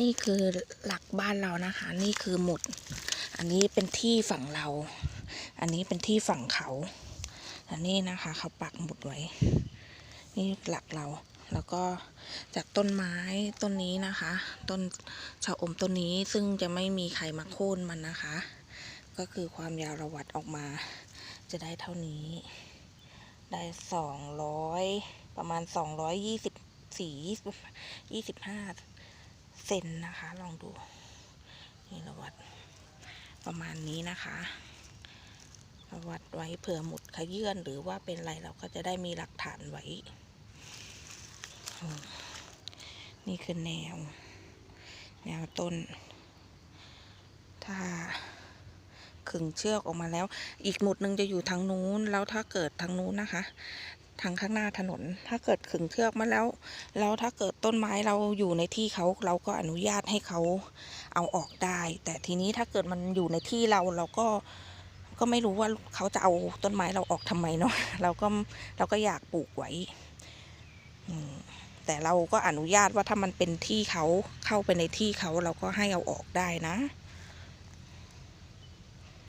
นี่คือหลักบ้านเรานะคะ นี่คือหมุด อันนี้เป็นที่ฝั่งเรา อันนี้เป็นที่ฝั่งเขา อันนี้นะคะ เขาปักหมุดไว้ นี่หลักเราแล้วก็จากต้นไม้ต้นนี้นะคะ ต้นชะอมต้นนี้ซึ่งจะไม่มีใครมาโค่นมันนะคะ ก็คือความยาวระวัดออกมา จะได้เท่านี้ ได้สองร้อยประมาณสองร้อยยี่สิบสี่ยี่สิบห้า ซนนะคะ ลองดู นี่เระวัดประมาณนี้นะคะระวัดไว้เผื่อหมุดขยื่นหรือว่าเป็นอะไรเราก็จะได้มีหลักฐานไว้ นี่คือแนว แนวต้น ถ้าขึงเชือกออกมาแล้ว อีกหมุดหนึ่งจะอยู่ทางนู้น แล้วถ้าเกิดทางนู้นนะคะ ทางข้างหน้าถนน ถ้าเกิดขึงเชือกมาแล้วแล้วถ้าเกิดต้นไม้เราอยู่ในที่เขาเราก็อนุญาตให้เขาเอาออกได้ แต่ทีนี้ถ้าเกิดมันอยู่ในที่เราเราก็ก็ไม่รู้ว่าเขาจะเอาต้นไม้เราออกทำไมเนาะเราก็เราก็อยากปลูกไว้แต่เราก็อนุญาตว่าถ้ามันเป็นที่เขาเข้าไปในที่เขาเราก็ให้เอาออกได้นะ